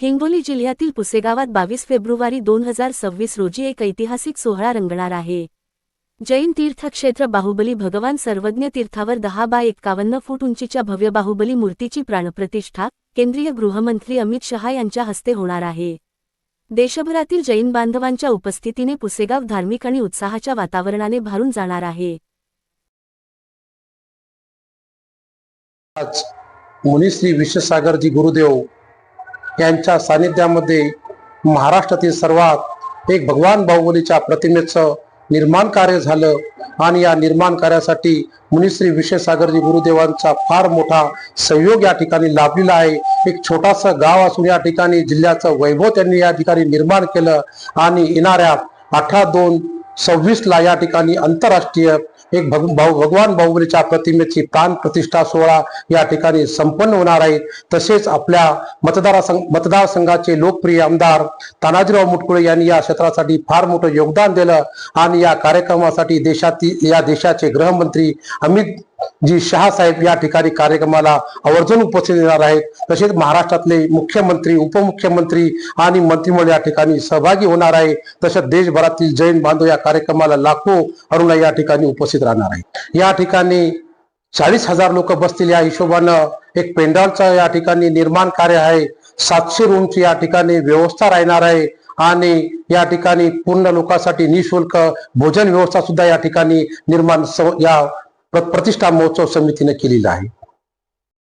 हिंगोली जिल्ह्यातील पुसेगावात बावीस फेब्रुवारी दोन हजार सव्वीस रोजी एक ऐतिहासिक सोहळा रंगणार आहे. जैन तीर्थक्षेत्र बाहुबली भगवान सर्वज्ञ तीर्थावर दहा बाय एक्कावन्न फूट उंचीच्या भव्य बाहुबली मूर्तीची प्राणप्रतिष्ठा केंद्रीय गृहमंत्री अमित शहा यांच्या हस्ते होणार आहे. देशभरातील जैन बांधवांच्या उपस्थितीने पुसेगाव धार्मिक आणि उत्साहाच्या वातावरणाने भारून जाणार आहे. आज मुनिश्री विश्वसागरजी गुरुदेव यांच्या सानिध्यामध्ये महाराष्ट्रातील सर्वात एक भगवान बाहुबलीच्या प्रतिमेचं निर्माण कार्य झालं. आणि या निर्माण कार्यासाठी मुनिश्री विश्वसागरजी गुरुदेवांचा फार मोठा सहयोग या ठिकाणी लाभलेला आहे. एक छोटासा गाव असून या ठिकाणी जिल्ह्याचं वैभव त्यांनी या ठिकाणी निर्माण केलं. आणि येणाऱ्या अठरा दोन सव्वीसला या ठिकाणी आंतरराष्ट्रीय एक भग भाऊ भगवान बाहुबलीच्या प्रतिमेची प्राण प्रतिष्ठा सोहळा या ठिकाणी संपन्न होणार आहे. तसेच आपल्या मतदारसंघ मतदारसंघाचे लोकप्रिय आमदार तानाजीराव मुटकुळे यांनी या क्षेत्रासाठी फार मोठं योगदान दिलं. आणि या कार्यक्रमासाठी देशातील या देशाचे गृहमंत्री अमित जी शहा साहेब या ठिकाणी कार्यक्रमाला आवर्जून उपस्थित येणार आहेत. तसेच महाराष्ट्रातले मुख्यमंत्री उपमुख्यमंत्री आणि मंत्रिमंडळ या ठिकाणी सहभागी होणार आहे. तसेच देशभरातील जैन बांधव या कार्यक्रमाला लाखो अरुणा या ठिकाणी उपस्थित राहणार आहे या ठिकाणी चाळीस हजार लोक बसतील या हिशोबानं. एक पेंडॉलचं या ठिकाणी निर्माण कार्य आहे. सातशे रूमची या ठिकाणी व्यवस्था राहणार आहे. आणि या ठिकाणी पूर्ण लोकांसाठी निशुल्क भोजन व्यवस्था सुद्धा या ठिकाणी निर्माण स- या प्रतिष्ठा महोत्सव समितीने केलेला आहे.